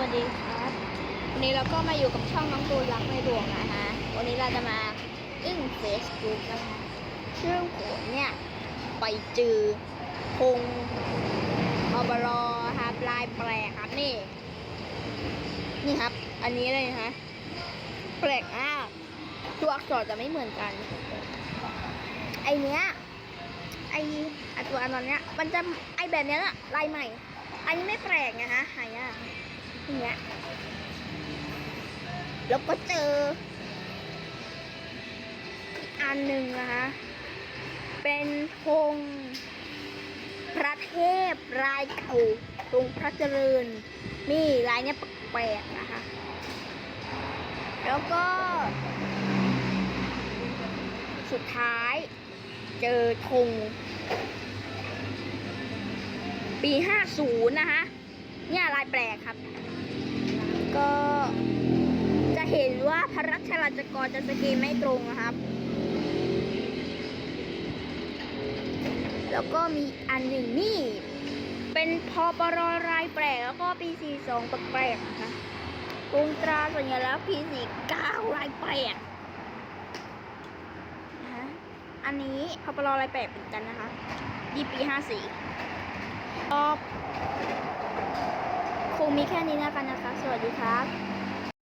วัสดีครับ วันนี้เราก็มาอยู่กับช่องน้องตูนรักในดวงนะฮะ วันนี้เราจะมาอึ้งเฟซบุ๊กนะคะซึ่งผมเนี่ย ไปเจอพงอบรอครับลายแปลกครับนี่ นี่ครับ อันนี้เลยนะฮะแปลกมากตัวอักษรจะไม่เหมือนกัน ไอเนี้ยไอไอตัวอันนั้นเนี้ยมันจะไอแบบเนี้ยน่ะลายใหม่อันนี้ไม่แปลกไงฮะหายาก อย่างเงี้ยแล้วก็เจออีกอันหนึ่งนะคะเป็นธงพระเทพรายเก่าตรงพระเจริญนี่ลายเนี้ยแปลกๆนะคะ แล้วก็ สุดท้ายเจอธงปี 50 นะคะ เนี่ยลายแปลกครับ ก็จะเห็นว่าพ ระราชราชกรจะสกีไม่ตรงนะครับ แล้วก็มีอันหนึ่งนี่ เป็นพอปรลายแปลกแล้วก็ปี 42แปลกๆนะคะตรงตราสัญลักษณ์ปี 49ลายแปลกนะฮะอันนี้พอปรลายแปลกเหมือนกันนะคะดีปี 54ก็คงมีแค่นี้แล้วกันนะคะ สวัสดีครับ